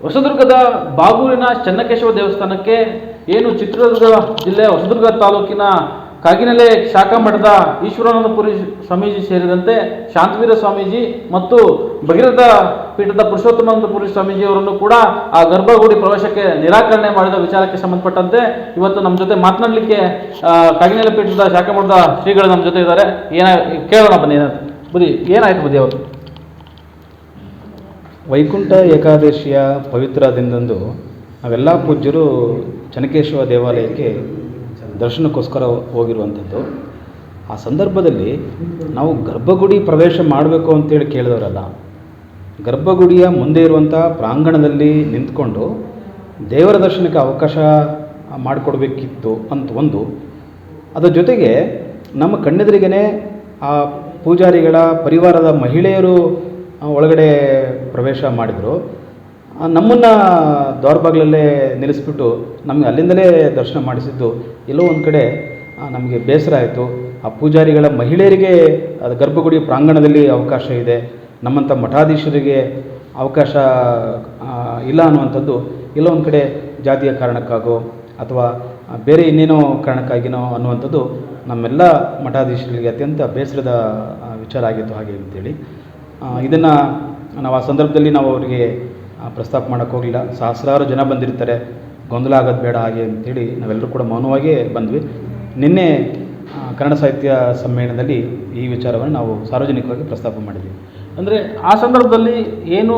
ಹೊಸದುರ್ಗದ ಬಾಗೂರಿನ ಚನ್ನಕೇಶವ ದೇವಸ್ಥಾನಕ್ಕೆ ಏನು ಚಿತ್ರದುರ್ಗ ಜಿಲ್ಲೆ ಹೊಸದುರ್ಗ ತಾಲೂಕಿನ ಕಾಗಿನೆಲೆ ಶಾಖಾ ಮಠದ ಈಶ್ವರಾನಂದಪುರಿ ಸ್ವಾಮೀಜಿ ಸೇರಿದಂತೆ ಶಾಂತವೀರ ಸ್ವಾಮೀಜಿ ಮತ್ತು ಭಗೀರಥ ಪೀಠದ ಪುರುಷೋತ್ತಮಾನಂದಪುರಿ ಸ್ವಾಮೀಜಿಯವರನ್ನು ಕೂಡ ಆ ಗರ್ಭಗುಡಿ ಪ್ರವೇಶಕ್ಕೆ ನಿರಾಕರಣೆ ಮಾಡಿದ ವಿಚಾರಕ್ಕೆ ಸಂಬಂಧಪಟ್ಟಂತೆ ಇವತ್ತು ನಮ್ಮ ಜೊತೆ ಮಾತನಾಡಲಿಕ್ಕೆ ಕಾಗಿನೆಲೆ ಪೀಠದ ಶಾಖಾ ಮಠದ ಶ್ರೀಗಳು ನಮ್ಮ ಜೊತೆ ಇದ್ದಾರೆ. ಏನ, ಕೇಳೋಣ ಬನ್ನಿ ಏನಾಯ್ತು ಬುದಿ ಏನಾಯ್ತು ಬುದಿ ಅವತ್ತು? ವೈಕುಂಠ ಏಕಾದಶಿಯ ಪವಿತ್ರ ದಿನದಂದು ನಾವೆಲ್ಲ ಪೂಜ್ಯರು ಚನಕೇಶ್ವರ ದೇವಾಲಯಕ್ಕೆ ದರ್ಶನಕ್ಕೋಸ್ಕರ ಹೋಗಿರುವಂಥದ್ದು. ಆ ಸಂದರ್ಭದಲ್ಲಿ ನಾವು ಗರ್ಭಗುಡಿ ಪ್ರವೇಶ ಮಾಡಬೇಕು ಅಂತೇಳಿ ಕೇಳಿದವರಲ್ಲ, ಗರ್ಭಗುಡಿಯ ಮುಂದೆ ಇರುವಂಥ ಪ್ರಾಂಗಣದಲ್ಲಿ ನಿಂತ್ಕೊಂಡು ದೇವರ ದರ್ಶನಕ್ಕೆ ಅವಕಾಶ ಮಾಡಿಕೊಡ್ಬೇಕಿತ್ತು ಅಂತ ಒಂದು. ಅದರ ಜೊತೆಗೆ ನಮ್ಮ ಕಣ್ಣೆದುರಿಗೇ ಆ ಪೂಜಾರಿಗಳ, ಪರಿವಾರದ ಮಹಿಳೆಯರು ಒಳಗಡೆ ಪ್ರವೇಶ ಮಾಡಿದರು. ನಮ್ಮನ್ನು ದ್ವಾರಬಾಗ್ಲಲ್ಲೇ ನಿಲ್ಲಿಸ್ಬಿಟ್ಟು ನಮಗೆ ಅಲ್ಲಿಂದಲೇ ದರ್ಶನ ಮಾಡಿಸಿದ್ದು. ಎಲ್ಲೋ ಒಂದು ಕಡೆ ನಮಗೆ ಬೇಸರ ಆಯಿತು. ಆ ಪೂಜಾರಿಗಳ ಮಹಿಳೆಯರಿಗೆ ಅದು ಗರ್ಭಗುಡಿ ಪ್ರಾಂಗಣದಲ್ಲಿ ಅವಕಾಶ ಇದೆ. ನಮ್ಮಂಥ ಮಠಾಧೀಶರಿಗೆ ಅವಕಾಶ ಇಲ್ಲ ಅನ್ನುವಂಥದ್ದು ಎಲ್ಲೋ ಒಂದು ಕಡೆ ಜಾತಿಯ ಕಾರಣಕ್ಕಾಗೋ ಅಥವಾ ಬೇರೆ ಇನ್ನೇನೋ ಕಾರಣಕ್ಕಾಗಿನೋ ಅನ್ನುವಂಥದ್ದು ನಮ್ಮೆಲ್ಲ ಮಠಾಧೀಶರಿಗೆ ಅತ್ಯಂತ ಬೇಸರದ ವಿಚಾರ ಆಗಿತ್ತು ಹಾಗೆ ಅಂತೇಳಿ. ಇದನ್ನು ನಾವು ಆ ಸಂದರ್ಭದಲ್ಲಿ ನಾವು ಅವರಿಗೆ ಪ್ರಸ್ತಾಪ ಮಾಡೋಕ್ಕೆ ಹೋಗಲಿಲ್ಲ. ಸಹಸ್ರಾರು ಜನ ಬಂದಿರ್ತಾರೆ. ಗೊಂದಲ ಆಗೋದು ಬೇಡ ಹಾಗೆ ಅಂತೇಳಿ ನಾವೆಲ್ಲರೂ ಕೂಡ ಮೌನವಾಗೇ ಬಂದ್ವಿ. ನಿನ್ನೆ ಕನ್ನಡ ಸಾಹಿತ್ಯ ಸಮ್ಮೇಳನದಲ್ಲಿ ಈ ವಿಚಾರವನ್ನು ನಾವು ಸಾರ್ವಜನಿಕವಾಗಿ ಪ್ರಸ್ತಾಪ ಮಾಡಿದ್ವಿ. ಅಂದರೆ ಆ ಸಂದರ್ಭದಲ್ಲಿ ಏನು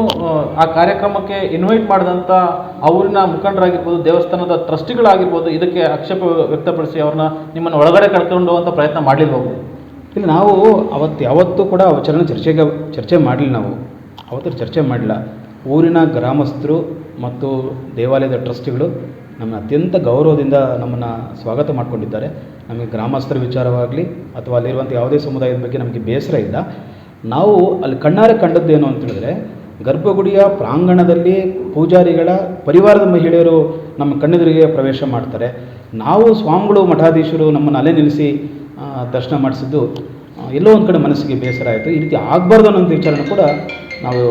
ಆ, ಕಾರ್ಯಕ್ರಮಕ್ಕೆ ಇನ್ವೈಟ್ ಮಾಡಿದಂಥ ಆ ಊರಿನ ಮುಖಂಡರಾಗಿರ್ಬೋದು ದೇವಸ್ಥಾನದ ಟ್ರಸ್ಟಿಗಳಾಗಿರ್ಬೋದು ಇದಕ್ಕೆ ಆಕ್ಷೇಪ ವ್ಯಕ್ತಪಡಿಸಿ ಅವ್ರನ್ನ ನಿಮ್ಮನ್ನು ಒಳಗಡೆ ಕರ್ಕೊಂಡು ಹೋಗುವಂಥ ಪ್ರಯತ್ನ ಮಾಡಲಿಲ್ಬೋದು ಇಲ್ಲ, ನಾವು ಅವತ್ತು, ಯಾವತ್ತೂ ಕೂಡ ವಿಚಾರನ ಚರ್ಚೆಗೆ ಚರ್ಚೆ ಮಾಡಲಿಲ್ಲ ನಾವು. ಅವತ್ತು ಚರ್ಚೆ ಮಾಡಲಿಲ್ಲ. ಊರಿನ ಗ್ರಾಮಸ್ಥರು ಮತ್ತು ದೇವಾಲಯದ ಟ್ರಸ್ಟ್ಗಳು ನಮ್ಮ ಅತ್ಯಂತ ಗೌರವದಿಂದ ನಮ್ಮನ್ನು ಸ್ವಾಗತ ಮಾಡಿಕೊಂಡಿದ್ದಾರೆ. ನಮಗೆ ಗ್ರಾಮಸ್ಥರ ವಿಚಾರವಾಗಲಿ ಅಥವಾ ಅಲ್ಲಿರುವಂಥ ಯಾವುದೇ ಸಮುದಾಯದ ಬಗ್ಗೆ ನಮಗೆ ಬೇಸರ ಇಲ್ಲ. ನಾವು ಅಲ್ಲಿ ಕಣ್ಣಾರೆ ಕಂಡದ್ದು ಏನು ಅಂತ ಹೇಳಿದ್ರೆ, ಗರ್ಭಗುಡಿಯ ಪ್ರಾಂಗಣದಲ್ಲಿ ಪೂಜಾರಿಗಳ ಪರಿವಾರದ ಮಹಿಳೆಯರು ನಮ್ಮ ಕಣ್ಣೆದುರಿಗೆ ಪ್ರವೇಶ ಮಾಡ್ತಾರೆ. ನಾವು ಸ್ವಾಮಿಗಳು, ಮಠಾಧೀಶರು ನಮ್ಮನ್ನು ಅಲೆ ನಿಲ್ಲಿಸಿ ದರ್ಶನ ಮಾಡಿಸಿದ್ದು ಎಲ್ಲೋ ಒಂದು ಕಡೆ ಮನಸ್ಸಿಗೆ ಬೇಸರ ಆಯಿತು. ಈ ರೀತಿ ಆಗಬಾರ್ದು ಅನ್ನೋಂಥ ವಿಚಾರನ ಕೂಡ ನಾವು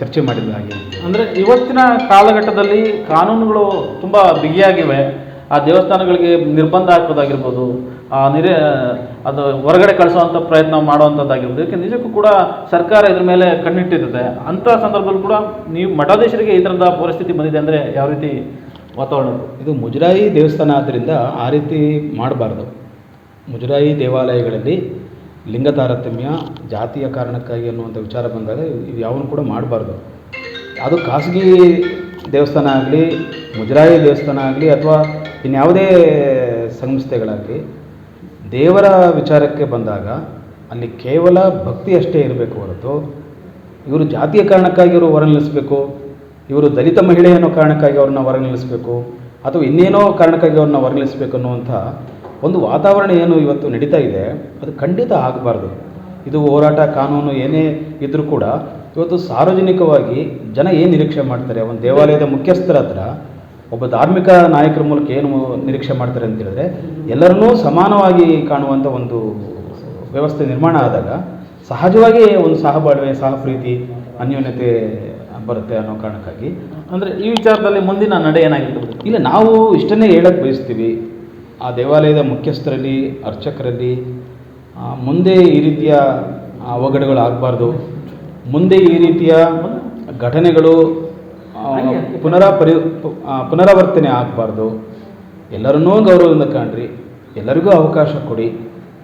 ಚರ್ಚೆ ಮಾಡಿದ್ವಿ ಹಾಗೆ. ಅಂದರೆ ಇವತ್ತಿನ ಕಾಲಘಟ್ಟದಲ್ಲಿ ಕಾನೂನುಗಳು ತುಂಬ ಬಿಗಿಯಾಗಿವೆ. ಆ ದೇವಸ್ಥಾನಗಳಿಗೆ ನಿರ್ಬಂಧ ಹಾಕೋದಾಗಿರ್ಬೋದು ಆ ನಿರೇ ಅದು ಹೊರಗಡೆ ಕಳಿಸುವಂಥ ಪ್ರಯತ್ನ ಮಾಡುವಂಥದ್ದಾಗಿರ್ಬೋದು ಯಾಕೆ ನಿಜಕ್ಕೂ ಕೂಡ ಸರ್ಕಾರ ಇದ್ರ ಮೇಲೆ ಕಣ್ಣಿಟ್ಟಿರ್ತದೆ. ಅಂಥ ಸಂದರ್ಭದಲ್ಲಿ ಕೂಡ ನೀವು ಮಠಾಧೀಶರಿಗೆ ಈ ಥರದ ಪರಿಸ್ಥಿತಿ ಬಂದಿದೆ ಅಂದರೆ ಯಾವ ರೀತಿ ವಾತಾವರಣ? ಇದು ಮುಜರಾಯಿ ದೇವಸ್ಥಾನ ಆದ್ದರಿಂದ ಆ ರೀತಿ ಮಾಡಬಾರ್ದು. ಮುಜರಾಯಿ ದೇವಾಲಯಗಳಲ್ಲಿ ಲಿಂಗ ತಾರತಮ್ಯ, ಜಾತಿಯ ಕಾರಣಕ್ಕಾಗಿ ಅನ್ನುವಂಥ ವಿಚಾರ ಬಂದಾಗ ಇದು ಯಾವನ್ನು ಕೂಡ ಮಾಡಬಾರ್ದು. ಅದು ಖಾಸಗಿ ದೇವಸ್ಥಾನ ಆಗಲಿ, ಮುಜರಾಯಿ ದೇವಸ್ಥಾನ ಆಗಲಿ ಅಥವಾ ಇನ್ಯಾವುದೇ ಸಂಸ್ಥೆಗಳಾಗಲಿ, ದೇವರ ವಿಚಾರಕ್ಕೆ ಬಂದಾಗ ಅಲ್ಲಿ ಕೇವಲ ಭಕ್ತಿ ಅಷ್ಟೇ ಇರಬೇಕು ಹೊರತು ಇವರು ಜಾತಿಯ ಕಾರಣಕ್ಕಾಗಿ ಇವರು ಹೊರ ನಿಲ್ಲಿಸಬೇಕು, ಇವರು ದಲಿತ ಮಹಿಳೆ ಅನ್ನೋ ಕಾರಣಕ್ಕಾಗಿ ಅವ್ರನ್ನ ಹೊರ ನಿಲ್ಲಿಸಬೇಕು ಅಥವಾ ಇನ್ನೇನೋ ಕಾರಣಕ್ಕಾಗಿ ಅವ್ರನ್ನ ಹೊರ ನಿಲ್ಲಿಸಬೇಕು ಅನ್ನುವಂಥ ಒಂದು ವಾತಾವರಣ ಏನು ಇವತ್ತು ನಡೀತಾ ಇದೆ, ಅದು ಖಂಡಿತ ಆಗಬಾರ್ದು. ಇದು ಹೋರಾಟ ಕಾನೂನು ಏನೇ ಇದ್ದರೂ ಕೂಡ ಇವತ್ತು ಸಾರ್ವಜನಿಕವಾಗಿ ಜನ ಏನು ನಿರೀಕ್ಷೆ ಮಾಡ್ತಾರೆ, ಒಂದು ದೇವಾಲಯದ ಮುಖ್ಯಸ್ಥರ ಹತ್ರ ಒಬ್ಬ ಧಾರ್ಮಿಕ ನಾಯಕರ ಮೂಲಕ ಏನು ನಿರೀಕ್ಷೆ ಮಾಡ್ತಾರೆ ಅಂತ ಹೇಳಿದ್ರೆ, ಎಲ್ಲರನ್ನೂ ಸಮಾನವಾಗಿ ಕಾಣುವಂಥ ಒಂದು ವ್ಯವಸ್ಥೆ ನಿರ್ಮಾಣ ಆದಾಗ ಸಹಜವಾಗಿ ಒಂದು ಸಹಬಾಳ್ವೆ ಸಹ ಪ್ರೀತಿ ಅನ್ಯೋನ್ಯತೆ ಬರುತ್ತೆ ಅನ್ನೋ ಕಾರಣಕ್ಕಾಗಿ. ಅಂದರೆ ಈ ವಿಚಾರದಲ್ಲಿ ಮುಂದಿನ ನಡೆ ಏನಾಗಿರ್ಬೋದು ಇಲ್ಲ, ನಾವು ಇಷ್ಟನ್ನೇ ಹೇಳಕ್ಕೆ ಬಯಸ್ತೀವಿ. ಆ ದೇವಾಲಯದ ಮುಖ್ಯಸ್ಥರಲ್ಲಿ, ಅರ್ಚಕರಲ್ಲಿ ಮುಂದೆ ಈ ರೀತಿಯ ಅವಘಡಗಳು ಆಗಬಾರ್ದು. ಮುಂದೆ ಈ ರೀತಿಯ ಘಟನೆಗಳು ಪುನರ ಪುನರಾಪರಿ ಪುನರಾವರ್ತನೆ ಆಗಬಾರ್ದು. ಎಲ್ಲರನ್ನೂ ಗೌರವದಿಂದ ಕಾಣ್ರಿ. ಎಲ್ಲರಿಗೂ ಅವಕಾಶ ಕೊಡಿ.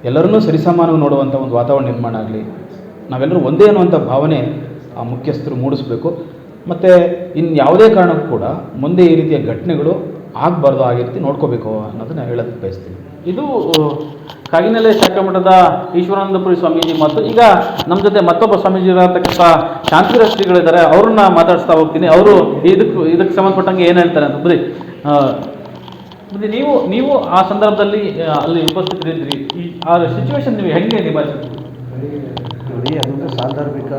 ಎಲ್ಲರನ್ನೂ ಸರಿಸಮಾನವಾಗಿ ನೋಡುವಂಥ ಒಂದು ವಾತಾವರಣ ನಿರ್ಮಾಣ ಆಗಲಿ. ನಾವೆಲ್ಲರೂ ಒಂದೇ ಅನ್ನುವಂಥ ಭಾವನೆ ಆ ಮುಖ್ಯಸ್ಥರು ಮೂಡಿಸಬೇಕು. ಮತ್ತು ಇನ್ನು ಯಾವುದೇ ಕಾರಣಕ್ಕೂ ಕೂಡ ಮುಂದೆ ಈ ರೀತಿಯ ಘಟನೆಗಳು ಆಗಬಾರ್ದು ಆ ರೀತಿ ನೋಡ್ಕೋಬೇಕು ಅನ್ನೋದನ್ನ ಹೇಳೋದಕ್ಕೆ ಬಯಸ್ತೀನಿ. ಇದು ಕಾಗಿನೆಲೆ ಶಾಖಾಮಠದ ಈಶ್ವರಾನಂದಪುರಿ ಸ್ವಾಮೀಜಿ ಮತ್ತು ಈಗ ನಮ್ಮ ಜೊತೆ ಮತ್ತೊಬ್ಬ ಸ್ವಾಮೀಜಿ ಇರತಕ್ಕಂಥ ಶಾಂತಿವೀರ ಶ್ರೀಗಳಿದ್ದಾರೆ, ಅವ್ರನ್ನ ಮಾತಾಡಿಸ್ತಾ ಹೋಗ್ತೀನಿ. ಅವರು ಇದಕ್ಕೆ ಇದಕ್ಕೆ ಸಂಬಂಧಪಟ್ಟಂಗೆ ಏನು ಹೇಳ್ತಾರೆ ಅಂತ ಬರೀ ನೀವು ನೀವು ಆ ಸಂದರ್ಭದಲ್ಲಿ ಅಲ್ಲಿ ಉಪಸ್ಥಿತರಿದ್ದೀರಿ ಈ, ಆ ಸಿಚುವೇಶನ್ ನೀವು ಹೆಂಗೆ ನಿಭಾಯಿಸಿದ್ರಿ? ನೋಡಿ ಅದೊಂದು ಸಾಂದರ್ಭಿಕ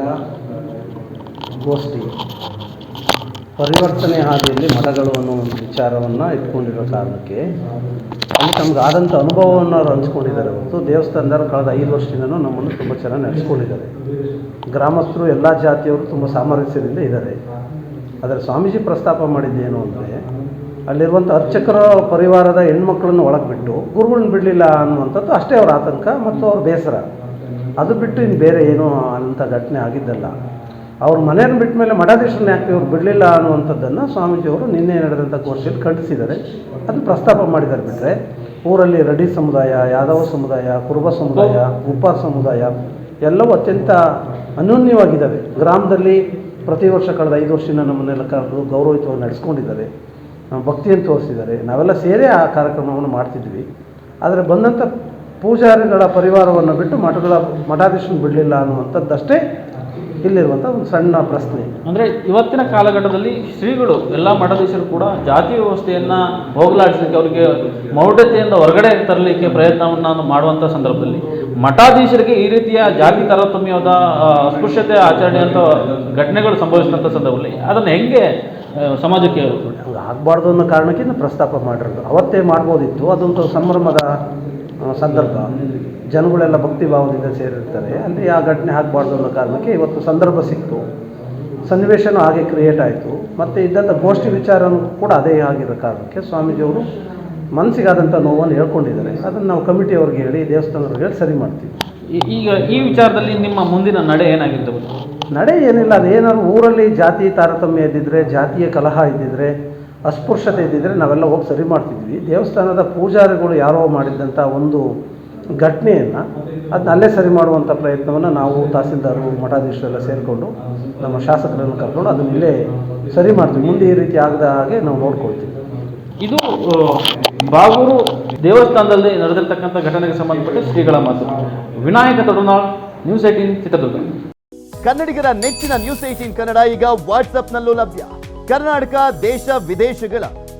ಗೋಷ್ಠಿ. ಪರಿವರ್ತನೆ ಹಾದಿಯಲ್ಲಿ ಮಠಗಳು ಅನ್ನೋ ಒಂದು ವಿಚಾರವನ್ನು ಇಟ್ಕೊಂಡಿರೋ ಕಾರಣಕ್ಕೆ ಅಲ್ಲಿ ತಮ್ಗೆ ಆದಂಥ ಅನುಭವವನ್ನು ಅವ್ರು ಹಂಚ್ಕೊಂಡಿದ್ದಾರೆ ಮತ್ತು ದೇವಸ್ಥಾನದವ್ರು ಕಳೆದ ಐದು ವರ್ಷದಿಂದನೂ ನಮ್ಮನ್ನು ತುಂಬ ಚೆನ್ನಾಗಿ ನಡೆಸ್ಕೊಂಡಿದ್ದಾರೆ. ಗ್ರಾಮಸ್ಥರು ಎಲ್ಲ ಜಾತಿಯವರು ತುಂಬ ಸಾಮರಸ್ಯದಿಂದ ಇದ್ದಾರೆ. ಆದರೆ ಸ್ವಾಮೀಜಿ ಪ್ರಸ್ತಾಪ ಮಾಡಿದ್ದೇನು ಅಂದರೆ, ಅಲ್ಲಿರುವಂಥ ಅರ್ಚಕರ ಪರಿವಾರದ ಹೆಣ್ಮಕ್ಳನ್ನು ಒಳಗೆ ಬಿಟ್ಟು ಗುರುಗಳನ್ನ ಬಿಡಲಿಲ್ಲ ಅನ್ನುವಂಥದ್ದು ಅಷ್ಟೇ ಅವರ ಆತಂಕ ಮತ್ತು ಅವ್ರ ಬೇಸರ. ಅದು ಬಿಟ್ಟು ಇನ್ನು ಬೇರೆ ಏನೂ ಅಂಥ ಘಟನೆ ಆಗಿದ್ದಲ್ಲ. ಅವ್ರ ಮನೆಯನ್ನು ಬಿಟ್ಟ ಮೇಲೆ ಮಠಾಧೀಶರನ್ನ ಯಾಕೆ ಇವ್ರು ಬಿಡಲಿಲ್ಲ ಅನ್ನುವಂಥದ್ದನ್ನು ಸ್ವಾಮೀಜಿಯವರು ನಿನ್ನೆ ನಡೆದಂಥ ಕೋರ್ಸಲ್ಲಿ ಖಂಡಿಸಿದ್ದಾರೆ. ಅದು ಪ್ರಸ್ತಾಪ ಮಾಡಿದ್ದಾರೆ ಬಿಟ್ಟರೆ ಊರಲ್ಲಿ ರಡಿ ಸಮುದಾಯ, ಯಾದವ ಸಮುದಾಯ, ಕುರುಬ ಸಮುದಾಯ ಉಪ ಸಮುದಾಯ ಎಲ್ಲವೂ ಅತ್ಯಂತ ಅನ್ಯೋನ್ಯವಾಗಿದ್ದಾವೆ. ಗ್ರಾಮದಲ್ಲಿ ಪ್ರತಿ ವರ್ಷ ಕಳೆದ ಐದು ವರ್ಷದಿಂದ ನಮ್ಮನ್ನೆಲ್ಲ ಕರೆದು ಗೌರವಯುತವಾಗಿ ನಡೆಸ್ಕೊಂಡಿದ್ದಾರೆ. ಭಕ್ತಿಯನ್ನು ತೋರಿಸಿದ್ದಾರೆ. ನಾವೆಲ್ಲ ಸೇರಿ ಆ ಕಾರ್ಯಕ್ರಮವನ್ನು ಮಾಡ್ತಿದ್ವಿ. ಆದರೆ ಬಂದಂಥ ಪೂಜಾರಿಗಳ ಪರಿವಾರವನ್ನು ಬಿಟ್ಟು ಮಠಗಳ ಮಠಾಧೀಶನ ಬಿಡಲಿಲ್ಲ ಅನ್ನುವಂಥದ್ದಷ್ಟೇ ಇಲ್ಲಿರುವಂಥ ಒಂದು ಸಣ್ಣ ಪ್ರಶ್ನೆ. ಅಂದ್ರೆ ಇವತ್ತಿನ ಕಾಲಘಟ್ಟದಲ್ಲಿ ಶ್ರೀಗಳು ಎಲ್ಲ ಮಠಾಧೀಶರು ಕೂಡ ಜಾತಿ ವ್ಯವಸ್ಥೆಯನ್ನ ಹೋಗಲಾಡಿಸಲಿಕ್ಕೆ ಅವರಿಗೆ ಮೌಢ್ಯತೆಯಿಂದ ಹೊರಗಡೆ ತರಲಿಕ್ಕೆ ಪ್ರಯತ್ನವನ್ನು ಮಾಡುವಂತ ಸಂದರ್ಭದಲ್ಲಿ. ಮಠಾಧೀಶರಿಗೆ ಈ ರೀತಿಯ ಜಾತಿ ತಾರತಮ್ಯದ ಅಸ್ಪೃಶ್ಯತೆ ಆಚರಣೆ ಅಂತ ಘಟನೆಗಳು ಸಂಭವಿಸಿದಂಥ ಸಂದರ್ಭದಲ್ಲಿ ಅದನ್ನು ಹೆಂಗೆ ಸಮಾಜಕ್ಕೆ ಆಗಬಾರ್ದು ಅನ್ನೋ ಕಾರಣಕ್ಕಿಂತ ಪ್ರಸ್ತಾಪ ಮಾಡಿರೋದು. ಅವತ್ತೇ ಮಾಡ್ಬೋದಿತ್ತು ಅದೊಂದು ಸಂಭ್ರಮದ ಸಂದರ್ಭ. ಜನಗಳೆಲ್ಲ ಭಕ್ತಿ ಭಾವದಿಂದ ಸೇರಿರ್ತಾರೆ. ಅಲ್ಲಿ ಆ ಘಟನೆ ಆಗಬಾರ್ದು ಅನ್ನೋ ಕಾರಣಕ್ಕೆ ಇವತ್ತು ಸಂದರ್ಭ ಸಿಕ್ತು. ಸನ್ನಿವೇಶನೂ ಹಾಗೆ ಕ್ರಿಯೇಟ್ ಆಯಿತು. ಮತ್ತು ಇದ್ದಂಥ ಗೋಷ್ಠಿ ವಿಚಾರನೂ ಕೂಡ ಅದೇ ಆಗಿರೋ ಕಾರಣಕ್ಕೆ ಸ್ವಾಮೀಜಿಯವರು ಮನಸ್ಸಿಗಾದಂಥ ನೋವನ್ನು ಹೇಳ್ಕೊಂಡಿದ್ದಾರೆ. ಅದನ್ನು ನಾವು ಕಮಿಟಿಯವ್ರಿಗೆ ಹೇಳಿ ದೇವಸ್ಥಾನವ್ರಿಗೆ ಹೇಳಿ ಸರಿ ಮಾಡ್ತೀವಿ. ಈಗ ಈ ವಿಚಾರದಲ್ಲಿ ನಿಮ್ಮ ಮುಂದಿನ ನಡೆ ಏನಾಗಿತ್ತು? ನಡೆ ಏನಿಲ್ಲ ಅದೇನಾದ್ರು ಊರಲ್ಲಿ ಜಾತಿ ತಾರತಮ್ಯ ಇದ್ದಿದ್ರೆ ಜಾತಿಯ ಕಲಹ ಇದ್ದಿದ್ರೆ ಅಸ್ಪೃಶ್ಯತೆ ಇದ್ದಿದ್ರೆ ನಾವೆಲ್ಲ ಹೋಗಿ ಸರಿ ಮಾಡ್ತಿದ್ವಿ. ದೇವಸ್ಥಾನದ ಪೂಜಾರಿಗಳು ಯಾರೋ ಮಾಡಿದ್ದಂಥ ಒಂದು ಘಟನೆಯನ್ನು ಅದನ್ನ ಅಲ್ಲೇ ಸರಿ ಮಾಡುವಂಥ ಪ್ರಯತ್ನವನ್ನು ನಾವು ತಹಸೀಲ್ದಾರರು ಮಠಾಧೀಶರೆಲ್ಲ ಸೇರಿಕೊಂಡು ನಮ್ಮ ಶಾಸಕರನ್ನು ಕರ್ಕೊಂಡು ಅದನ್ನ ಇಲ್ಲೇ ಸರಿ ಮಾಡ್ತೀವಿ. ಮುಂದೆ ಈ ರೀತಿ ಆಗದ ಹಾಗೆ ನಾವು ನೋಡ್ಕೊಳ್ತೀವಿ. ಇದು ಬಾಗೂರು ದೇವಸ್ಥಾನದಲ್ಲಿ ನಡೆದಿರ್ತಕ್ಕಂಥ ಘಟನೆಗೆ ಸಂಬಂಧಪಟ್ಟ ಶ್ರೀಗಳ ಮಾತು. Vinayak Todanal news eighteen Chitradurga. ಕನ್ನಡಿಗರ ನೆಚ್ಚಿನ ನ್ಯೂಸ್ ಏಟೀನ್ ಕನ್ನಡ ಈಗ ವಾಟ್ಸ್ಆಪ್ನಲ್ಲೂ ಲಭ್ಯ. ಕರ್ನಾಟಕ ದೇಶ ವಿದೇಶಗಳ